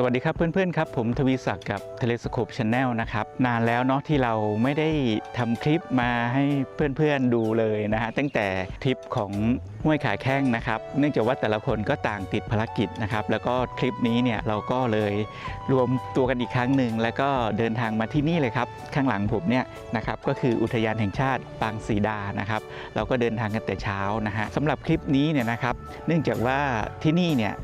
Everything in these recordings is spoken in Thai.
สวัสดีครับเพื่อนๆครับผมทวีศักดิ์กับ Telescope Channel นะครับนานแล้วเนาะที่เราไม่ได้ทำคลิปมาให้เพื่อนๆดูเลยนะฮะตั้งแต่ทริปของห้วยขาแข้งนะครับเนื่องจากว่าแต่ละคนก็ต่างติดภารกิจนะครับแล้วก็คลิปนี้เนี่ยเราก็เลยรวมตัวกันอีกครั้งหนึ่งแล้วก็เดินทางมาที่นี่เลยครับข้างหลังผมเนี่ยนะครับก็คืออุทยานแห่งชาติปางศรีดานะครับเราก็เดินทางกันแต่เช้านะฮะสำหรับคลิปนี้เนี่ยนะครับเนื่องจากว่าที่นี่เนี่ย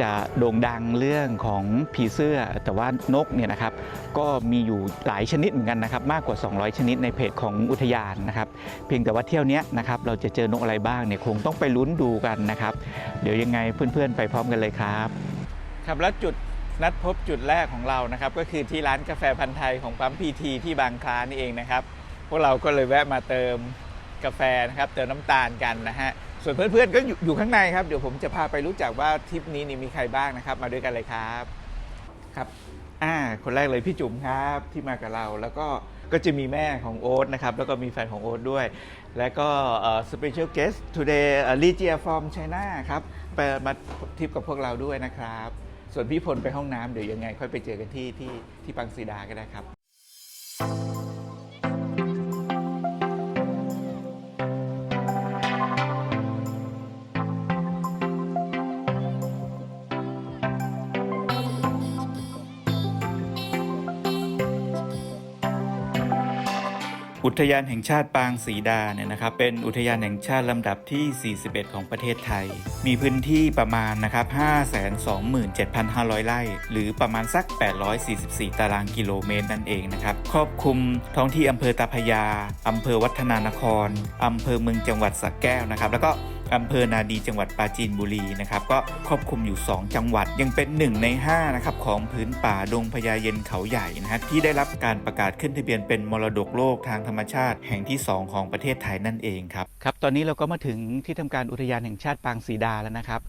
จะโด่งดังเรื่องของผีเสื้อ แต่ว่านกเนี่ยนะครับก็มีอยู่หลายชนิดเหมือนกันนะครับมากกว่า 200 ชนิดในเพจของอุทยานนะครับเพียงแต่ว่าเที่ยวนี้นะครับเราจะเจอนกอะไรบ้างเนี่ยคงต้องไปลุ้นดูกันนะครับเดี๋ยวยังไงเพื่อนๆ ไปพร้อมกันเลยครับครับแล้วจุดนัดพบจุดแรกของเรานะครับ ก็คือที่ร้านกาแฟพันธ์ไทยของปั๊มพีทีที่บางคล้านี่เองนะครับ พวกเราก็เลยแวะมาเติมกาแฟนะครับ เติมน้ำตาลกันนะฮะ ส่วนเพื่อนๆก็อยู่ข้างในครับ เดี๋ยวผมจะพาไปรู้จักว่าทริปนี้นี่มีใครบ้างนะครับ มาด้วยกันเลยครับครับอ่าคนแรกเลยพี่จุ๋มครับที่มากับเราแล้วก็ก็จะมีแม่ของโอ๊ตนะครับ แล้วก็มีแฟนของโอ๊ตด้วย แล้วก็เอ่อ special guest today เอ่อ Ligia from China ครับไปมาทริปกับพวกเราด้วยนะครับ ส่วนพี่พลไปห้องน้ำเดี๋ยวยังไงค่อยไปเจอกันที่ที่ที่ปังซีดาก็ได้ครับ ทยานแห่งชาติปางศรีดาเนี่ยนะครับเป็นอุทยานแห่งชาติลำดับที่ 41 ของประเทศไทย มีพื้นที่ประมาณนะครับ 527,500 ไร่ หรือประมาณสัก 844 ตารางกิโลเมตรนั่นเองนะครับ ครอบคลุมท้องที่อำเภอตาพยาอำเภอวัฒนานครอำเภอเมืองจังหวัดสระแก้วนะครับ แล้วก็ อำเภอนาดีจังหวัดปราจีนบุรีนะครับก็ครอบคลุมอยู่ 2 จังหวัดยังเป็น 1 ใน5นะครับของพื้นป่าดงพญาเย็นเขาใหญ่นะฮะที่ได้รับการประกาศขึ้นทะเบียนเป็นมรดกโลกทางธรรมชาติ แห่งที่ 2 ของประเทศไทยนั่นเองครับครับตอนนี้เราก็มาถึงที่ทำการอุทยานแห่งชาติปางสีดาแล้วนะครับ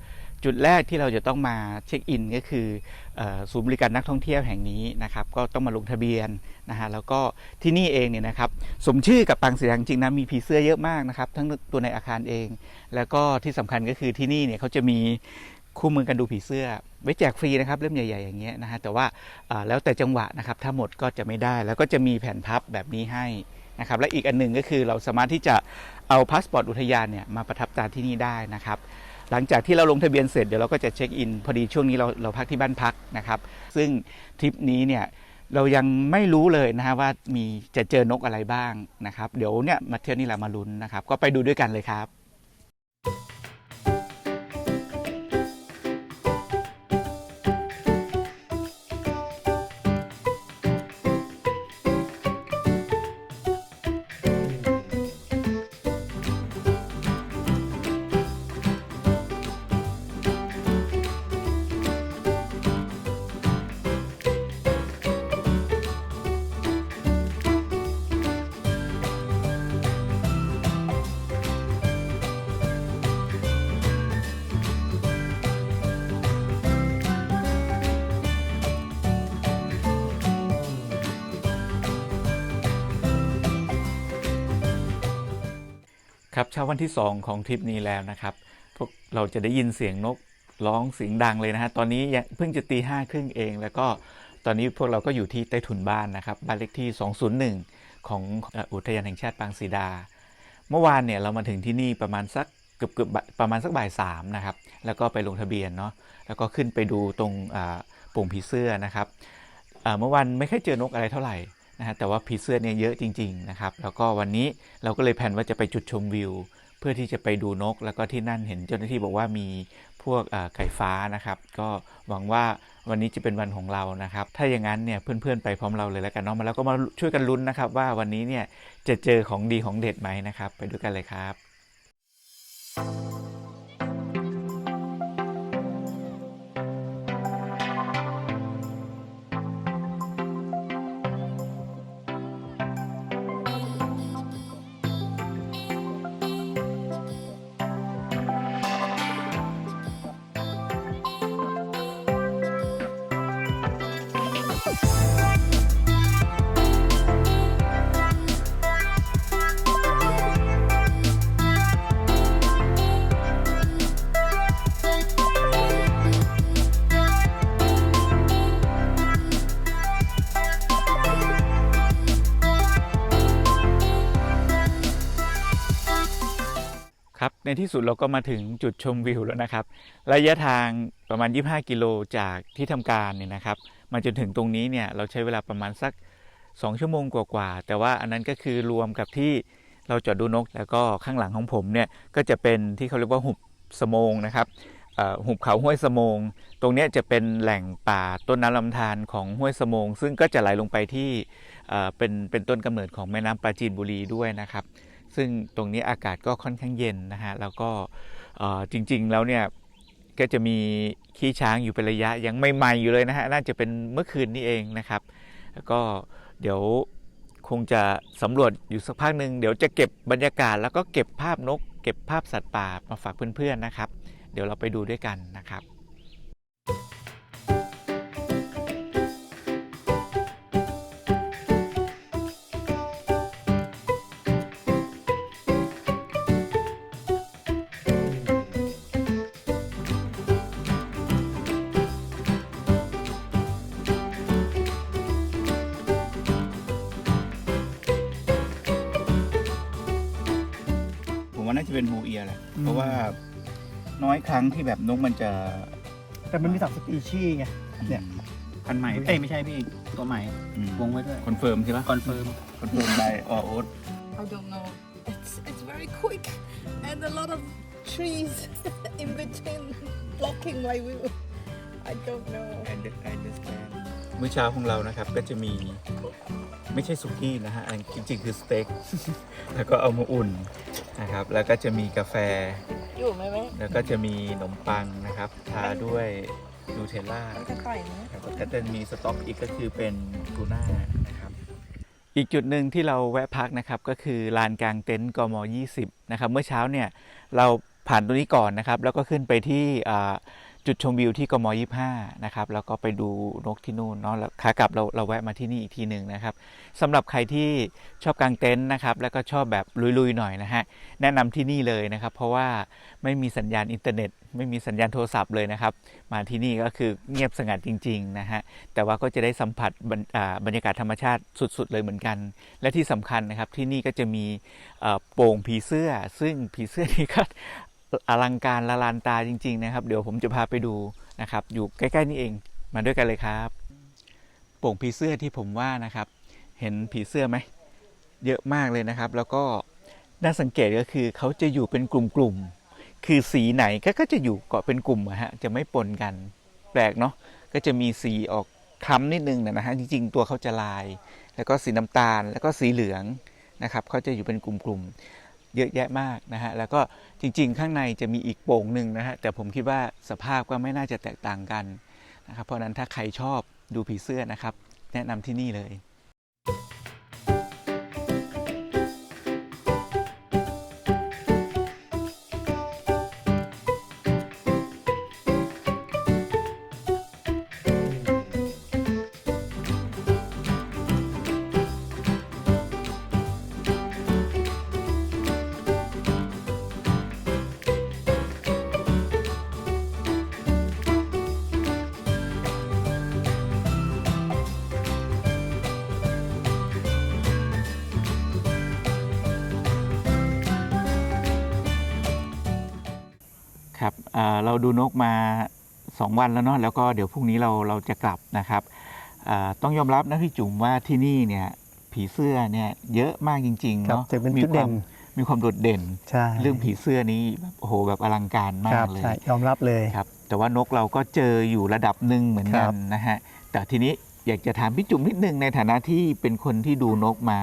จุดแรกที่เราจะต้องมาเช็คอินก็คือศูนย์บริการนักท่องเที่ยวแห่งนี้นะครับก็ต้องมาลงทะเบียนนะฮะแล้วก็ที่นี่เองเนี่ยนะครับสมชื่อกับปางศรีดาจริงนะมีผีเสื้อเยอะมากนะครับทั้งตัวในอาคารเอง แล้วก็ที่สำคัญก็คือที่นี่เนี่ยเขาจะมีคู่มือกันดูผีเสื้อ ไว้แจกฟรีนะครับเล่มใหญ่ๆอย่างเงี้ยนะฮะแต่ว่าอ่าแล้วแต่จังหวะนะครับถ้าหมดก็จะไม่ได้ แล้วก็จะมีแผ่นพับแบบนี้ให้นะครับและอีกอันหนึ่งก็คือเราสามารถที่จะเอาพาสปอร์ตอุทยานเนี่ยมาประทับตาที่นี่ได้นะครับ หลังจากที่เราลงทะเบียนเสร็จเดี๋ยวเราก็จะเช็คอิน พอดีช่วงนี้เราเราพักที่บ้านพักนะครับ ซึ่งทริปนี้เนี่ยเรายังไม่รู้เลยนะฮะว่ามีจะเจอนกอะไรบ้างนะครับ เดี๋ยวเนี่ยมาเที่ยวนี่แหละมาลุ้นนะครับ ก็ไปดูด้วยกันเลยครับ ครับเช้าวันที่ 2 ของทริปนี้แล้วนะครับพวกเราจะได้ยินเสียงนกร้องเสียงดังเลยนะฮะตอนนี้เพิ่งจะตีห้าครึ่งเอง แล้วก็ตอนนี้พวกเราก็อยู่ที่ใต้ถุนบ้านนะครับบ้านเลขที่ 201 ของอ่ออุทยานแห่งชาติปางศรีดา เมื่อวานเนี่ยเรามาถึงที่นี่ประมาณสักเกือบเกือบประมาณสักบ่ายสามนะครับแล้วก็ไปลงทะเบียนเนาะแล้วก็ขึ้นไปดูตรงโป่งผีเสื้อนะครับเมื่อวานไม่ค่อยเจอนกอะไรเท่าไหร่ นะฮะแต่ว่าผีเสื้อเนี่ยเยอะจริงๆนะครับ แล้วก็วันนี้เราก็เลยแผนว่าจะไปจุดชมวิว เพื่อที่จะไปดูนก แล้วก็ที่นั่นเห็นเจ้าหน้าที่บอกว่ามีพวกไก่ฟ้านะครับ ก็หวังว่าวันนี้จะเป็นวันของเรานะครับ ถ้าอย่างนั้นเนี่ยเพื่อนๆไปพร้อมเราเลยแล้วกันเนาะมาแล้วก็มาช่วยกันลุ้นนะครับ ว่าวันนี้เนี่ยจะเจอของดีของเด็ดไหมนะครับ ไปดูกันเลยครับค ที่สุดเราก็มาถึงจุดชมวิวแล้วนะครับ ระยะทางประมาณ 25 กิโลจากที่ทำการเนี่ยนะครับ มาจนถึงตรงนี้เนี่ยเราใช้เวลาประมาณสัก 2 ชั่วโมงกว่าๆแต่ว่าอันนั้นก็คือรวมกับที่เราจอดดูนก แล้วก็ข้างหลังของผมเนี่ยก็จะเป็นที่เขาเรียกว่าหุบสมงนะครับหุบเขาห้วยสมง ตรงนี้จะเป็นแหล่งป่าต้นน้ำลำธารของห้วยสมง ซึ่งก็จะไหลลงไปที่เอ่อเป็นเป็นต้นกำเนิดของแม่น้ำปราจีนบุรีด้วยนะครับ ซึ่งตรงนี้อากาศก็ค่อนข้างเย็นนะฮะแล้วก็จริงๆแล้วเนี่ยก็จะมีขี้ช้างอยู่เป็นระยะยังไม่ใหม่อยู่เลยนะฮะน่าจะเป็นเมื่อคืนนี้เองนะครับ แล้วก็เดี๋ยวคงจะสำรวจอยู่สักพักหนึ่งเดี๋ยวจะเก็บบรรยากาศ แล้วก็เก็บภาพนก เก็บภาพสัตว์ป่ามาฝากเพื่อนๆนะครับ เดี๋ยวเราไปดูด้วยกันนะครับาน่าจะเป็นบูเอียแหละอืมเพราะว่าน้อยครั้งที่แบบนกมันจะแต่มันมีสามสปีชีส์ไง เนี่ย พันใหม่ เอ้ยไม่ใช่พี่ ตัวใหม่ วงไว้ด้วย คอนเฟิร์มใช่ปะคอนเฟิร์ม คอนเฟิร์มได้ออโอ๊ต I don't know. It's it's very quick and a lot of trees in between blocking my view. I don't know. เมื่อเช้าของเรานะครับก็จะมีไม่ใช่สุกี้นะฮะอันจริงๆ คือสเต็ก แล้วก็เอามาอุ่น นะครับ แล้วก็จะมีกาแฟ อยู่ไหมไหมแล้วก็จะมีขนมปังนะครับ ทาด้วยนูเทลล่ามันจะต่อยไหมครับก็จะมีสต็อกอีกก็คือเป็นทูน่านะครับ อีกจุดหนึ่งที่เราแวะพักนะครับ ก็คือลานกลางเต็นท์กม 20 นะครับ เมื่อเช้าเนี่ยเราผ่านตรงนี้ก่อนนะครับ แล้วก็ขึ้นไปที่อ่า จุดชมวิวที่กม25นะครับแล้วก็ไปดูนกที่นู่นเนาะแล้วขากลับเราเราแวะมาที่นี่อีกทีหนึ่งนะครับสำหรับใครที่ชอบกางเต็นท์นะครับแล้วก็ชอบแบบลุยๆหน่อยนะฮะแนะนำที่นี่เลยนะครับ เพราะว่าไม่มีสัญญาณอินเทอร์เน็ต ไม่มีสัญญาณโทรศัพท์เลยนะครับมาที่นี่ก็คือเงียบสงัดจริงๆนะฮะแต่ว่าก็จะได้สัมผัสบรรอ่าบรรยากาศธรรมชาติสุดๆ เลยเหมือนกัน และที่สำคัญนะครับที่นี่ก็จะมีโป่งผีเสื้อ ซึ่งผีเสื้อนี่ก็ อลังการละลานตาจริง ๆ นะครับ เดี๋ยวผมจะพาไปดูนะครับ อยู่ใกล้ ๆ นี่เองมาด้วยกันเลยครับโป่งผีเสื้อที่ผมว่านะครับ เห็นผีเสื้อไหมเยอะมากเลยนะครับ แล้วก็น่าสังเกตก็คือเขาจะอยู่เป็นกลุ่มๆคือสีไหนก็ก็จะอยู่เกาะเป็นกลุ่มอะฮะจะไม่ปนกัน แปลกเนาะก็จะมีสีออกคล้ำนิดนึงนะฮะจริงๆ ตัวเขาจะลาย แล้วก็สีน้ำตาลแล้วก็สีเหลืองนะครับเขาจะอยู่เป็นกลุ่มๆ เยอะแยะมากนะฮะแล้วก็จริงๆ ข้างในจะมีอีกโป่งหนึ่งนะฮะแต่ผมคิดว่าสภาพก็ไม่น่าจะแตกต่างกันนะครับเพราะนั้นถ้าใครชอบดูผีเสื้อนะครับ แนะนำที่นี่เลย ครับเอ่อเราดูนกมา 2 วันแล้วเนาะแล้วก็เดี๋ยวพรุ่งนี้เราเราจะกลับนะครับเอ่อต้องยอมรับนะพี่จุ๋มว่าที่นี่เนี่ยผีเสื้อเนี่ยเยอะมากจริงๆครับเนาะจะเป็นมีจุดคเด่วามนมีความโดดเด่นใช่เรื่องผีเสื้อนี้แบบโอ้โหแบบอลังการมาครักบเลยใช่ยอมรับเลยครับ แต่ว่านกเราก็เจออยู่ระดับหนึ่งเหมือนกัครันบนะฮะแต่ทีนี้อยากจะถามพี่จุ๋มนิดนึงในฐานะที่เป็นคนที่ดูนกมา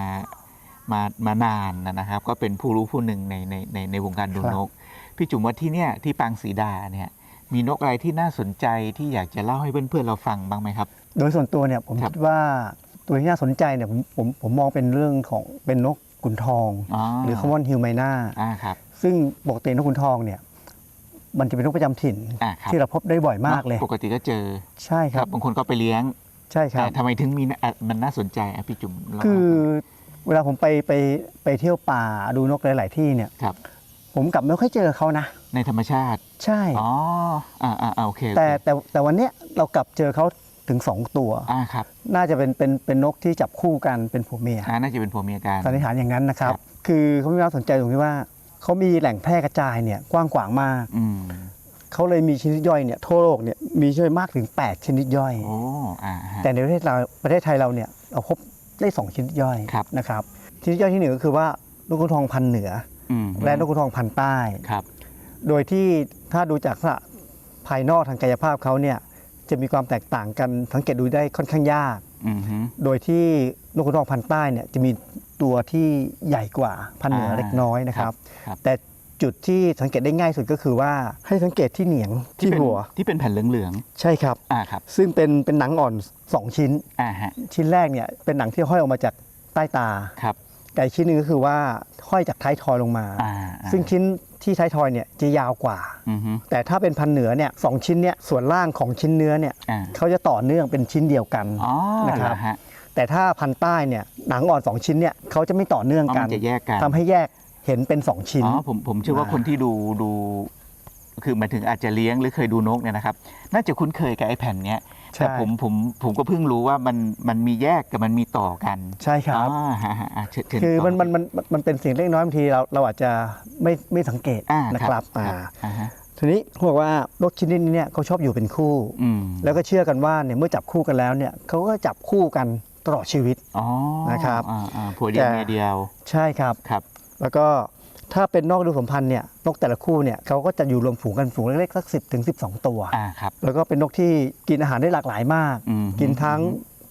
มามานานนะนะครับ ก็เป็นผู้รู้ผู้หนึ่งในในในในวงการดูนก พี่จุ๋มว่าที่เนี่ยที่ปางสีดาเนี่ยมีนกอะไรที่น่าสนใจที่อยากจะเล่าให้เพื่อนๆเราฟังบ้างไหมครับ โดยส่วนตัวเนี่ยผมครับคิดว่าตัวที่น่าสนใจเนี่ยผมผมผมมองเป็นเรื่องของเป็นนกขุนทอง หรือคำว่าฮิวไมนาอ่าครับซึ่งปกตินกขุนทองเนี่ยมันจะเป็นนกประจำถิ่นอ่าครับที่เราพบได้บ่อยมากเลย ปกติก็เจอใช่ครับบางคนก็ไปเลี้ยงใช่ครับแต่ทำไมถึงมีอะมันน่าสนใจอะพี่จุ๋มเล่าคือเวลาผมไปไปไปเที่ยวป่าดูนกหลาย ๆ ที่เนี่ยครับ ผมกลับไม่ค่อยเจอเขานะ ในธรรมชาติ ใช่ อ๋อ อ่าอ่าอ่าโอเคโอเคแต่แต่แต่วันเนี้ยเรากลับเจอเขาถึงสองตัว อ่าครับ น่าจะเป็นเป็นเป็นนกที่จับคู่กันเป็นผัวเมียอ่าน่าจะเป็นผัวเมียกันสันนิษฐานอย่างนั้นนะครับครับ คือเขามีความสนใจตรงที่ว่าเขามีแหล่งแพร่กระจายเนี่ยกว้างขวางมากอืมเขาเลยมีชนิดย่อยเนี่ยทั่วโลกเนี่ยมีช่วยมากถึง 8 ชนิดย่อย โอ้อ่าฮะ แต่ในประเทศเราประเทศไทยเราเนี่ยเราพบได้ 2 ชนิดย่อยครับ นะครับชนิดย่อยที่หนึ่งก็คือว่านกขุนทองพันธุ์เหนืออืมอ และนกขุนทองพันธุ์ใต้ ครับโดยที่ถ้าดูจากลักษณะภายนอกทางกายภาพเขาเนี่ยจะมีความแตกต่างกันสังเกตดูได้ค่อนข้างยาก อืมฮึ โดยที่นกขุนทองพันธุ์ใต้เนี่ยจะมีตัวที่ใหญ่กว่าพันธุ์เหนืออ่าเล็กน้อยนะครับ ครับ แต่จุดที่สังเกตได้ง่ายสุดก็คือว่าให้สังเกตที่เหนียงที่เป็นหัวที่เป็นแผ่นเหลืองใช่ครับ ๆอ่าครับซึ่งเป็นเป็นหนังอ่อน 2 ชิ้น อ่าฮะชิ้นแรกเนี่ยเป็นหนังที่ห้อยออกมาจากใต้ตา ครับ ไก่ชิ้นหนึงก็คือว่าห้อยจากท้ายทอยลงมา อ่าอ่า ซึ่งชิ้นที่ท้ายทอยเนี่ยจะยาวกว่า อืมฮึแต่ถ้าเป็นพันธุ์เหนือเนี่ยสองชิ้นเนี่ยส่วนล่างของชิ้นเนื้อเนี่ยอ่าเขาจะต่อเนื่องเป็นชิ้นเดียวกัน อ๋อนะครับ เหอฮะ แต่ถ้าพันธุ์ใต้เนี่ยหนังอ่อนสองชิ้นเนี่ยเขาจะไม่ต่อเนื่องอ๋อกัมันนจะแยกกัน ทำให้แยกเห็นเป็น2ชิ้น อ๋อผมผมเชื่อว่าอ่าคนที่ดูดู คือหมายถึงอาจจะเลี้ยงหรือเคยดูนกเนี่ยนะครับ น่าจะคุ้นเคยกับไอ้แผ่นเนี้ยแต่ผมผมผมก็เพิ่งรู้ว่ามันมันมีแยกกับมันมีต่อกันใช่ครับอ๋อฮะฮะอะเชิญเชิญคือต่มันมันมันมันเป็นสิ่งเล็กน้อยบางทีเราเราอาจจะไม่ไม่สังเกตอ่านะครับคอ่ารับอ่าฮะทีนี้เขาบอกว่านกชนิดนี้เนี่ยเขาชอบอยู่เป็นคู่ อืมแล้วก็เชื่อกันว่าเนี่ยเมื่อจับคู่กันแล้วเนี่ยเขาก็จับคู่กันตลอดชีวิต อ๋อนะครับ อ่าอ่าผัวเดียวแต่เมียเดียวใช่ครับ ครับ แล้วก็ ถ้าเป็นนอกฤดูสัมพันธ์เนี่ยนกแต่ละคู่เนี่ยเขาก็จะอยู่รวมฝูงกันฝูงเล็กๆสักสิบถึงสิตัว อ่าครับ แล้วก็เป็นนกที่กินอาหารได้หลากหลายมาก อืม กินทั้ง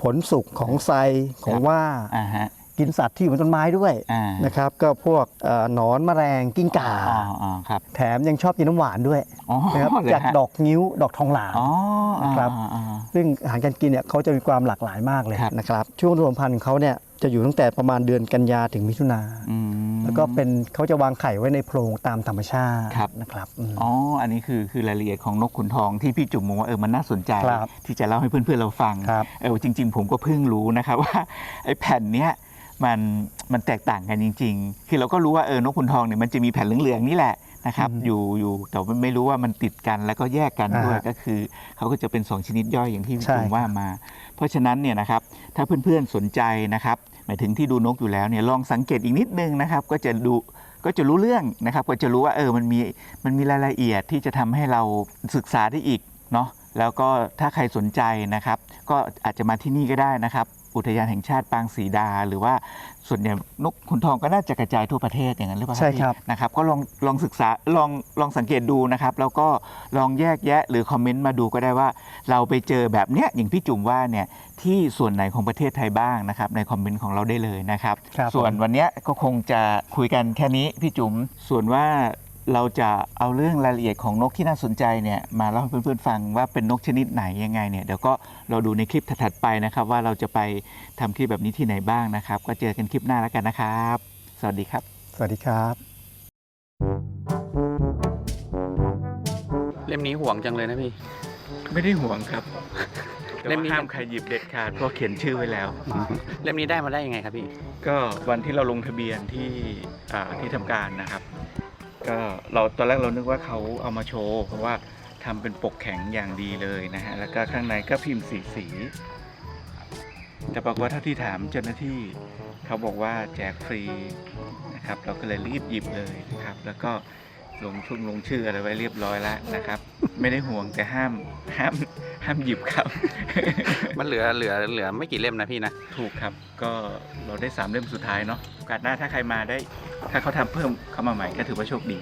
ผลสุกของไซของว่า อ่าฮะ กินสัตว์ที่อยู่บนต้นไม้ด้วยอ่านะครับ ก็พวกเอ่อหนอนแมลงกิ้งก่า อ๋ออ๋อครับแถมยังชอบกินน้ำหวานด้วยอ๋อนะครับเหรอจากฮะดอกงิ้วดอกทองหลาง อ๋ออ่านะครับอ่าอ่าซึ่งอาหารการกินเนี่ยเขาจะมีความหลากหลายมากเลยครับ นะครับ ช่วงฤดูสัมพันธ์ของเขาเนี่ยจะอยู่ตั้งแต่ประมาณเดือนกันยาถึงมิถุนา อืม แล้วก็เป็นเขาจะวางไข่ไว้ในโพรงตามธรรมชาติครับ นะครับอืม อ๋อ อันนี้คือคือรายละเอียดของนกขุนทองที่พี่จุ๋มมองว่าเออมันน่าสนใจ ครับที่จะเล่าให้เพื่อนๆเราฟังครับเออจริง ๆ ผมก็เพิ่งรู้นะครับ ว่าไอ้แผ่นเนี้ยมันมันแตกต่างกันจริง ๆ คือเราก็รู้ว่าเออนกขุนทองเนี่ยมันจะมีแผ่นเหลืองๆนี่แหละนะครับอืมอยู่อยู่แต่ว่าไม่รู้ว่ามันติดกันแล้วก็แยกกันด้วยอ่าก็คือเขาก็จะเป็นสองชนิดย่อยอย่างที่พี่ใช่ จุ๋มว่ามา เพราะฉะนั้นเนี่ยนะครับถ้าเพื่อนๆสนใจนะครับห มายถึงที่ดูนกอยู่แล้วเนี่ยลองสังเกตอีกนิดนึงนะครับ ก็จะดูก็จะรู้เรื่องนะครับ ก็จะรู้ว่าเออมันมีมันมีรายละเอียดที่จะทำให้เราศึกษาได้อีกเนาะแล้วก็ถ้าใครสนใจนะครับ ก็อาจจะมาที่นี่ก็ได้นะครับ อุทยานแห่งชาติปางศรีดา หรือว่าส่วนใหญ่นกขุนทองก็น่าจะกระจายทั่วประเทศอย่างนั้นหรือเปล่าใช่ครับพี่นะครับก็ลองลองศึกษาลองลองสังเกตดูนะครับ แล้วก็ลองแยกแยะหรือคอมเมนต์มาดูก็ได้ว่า เราไปเจอแบบเนี้ยอย่างพี่จุ๋มว่าเนี่ยที่ส่วนไหนของประเทศไทยบ้างนะครับ ในคอมเมนต์ของเราได้เลยนะครับครับส่วนผมวันเนี้ยก็คงจะคุยกันแค่นี้พี่จุ๋มส่วนว่า เราจะเอาเรื่องรายละเอียดของนกที่น่าสนใจเนี่ยมาเล่าให้เพื่อนๆฟังว่าเป็นนกชนิดไหนยังไงเนี่ยเดี๋ยวก็เราดูในคลิปถัดๆไปนะครับ ว่าเราจะไปทำคลิปแบบนี้ที่ไหนบ้างนะครับ ก็เจอกันคลิปหน้าแล้วกันนะครับ สวัสดีครับ สวัสดีครับ เล่มนี้ห่วงจังเลยนะพี่ ไม่ได้ห่วงครับเล่มนี้ ห้ามใครหยิบเด็ดขาดเพราะเขียนชื่อไว้แล้ว เล่มนี้ได้มาได้ยังไงครับพี่ ก็วันที่เราลงทะเบียนที่อ่าที่ทำการนะครับ ก็เราตอนแรกเรานึกว่าเขาเอามาโชว์ เพราะว่าทำเป็นปกแข็งอย่างดีเลยนะฮะ แล้วก็ข้างในก็พิมพ์สีสี แต่ปรากฏว่าเท่าที่ถามเจ้าหน้าที่เขาบอกว่าแจกฟรีนะครับ เราก็เลยรีบหยิบเลยนะครับ แล้วก็ ลงชุงลงชื่ออะไรไว้เรียบร้อยแล้วนะครับ ไม่ได้ห่วงแต่ห้ามห้ามห้ามหยิบครับ มันเหลือเหลือเหลือไม่กี่เล่มนะพี่นะ ถูกครับก็เราได้ 3 เล่มสุดท้ายเนาะโอกาสหน้าถ้าใครมาได้ ถ้าเขาทำเพิ่มเข้ามาใหม่ก็ถือว่าโชคดี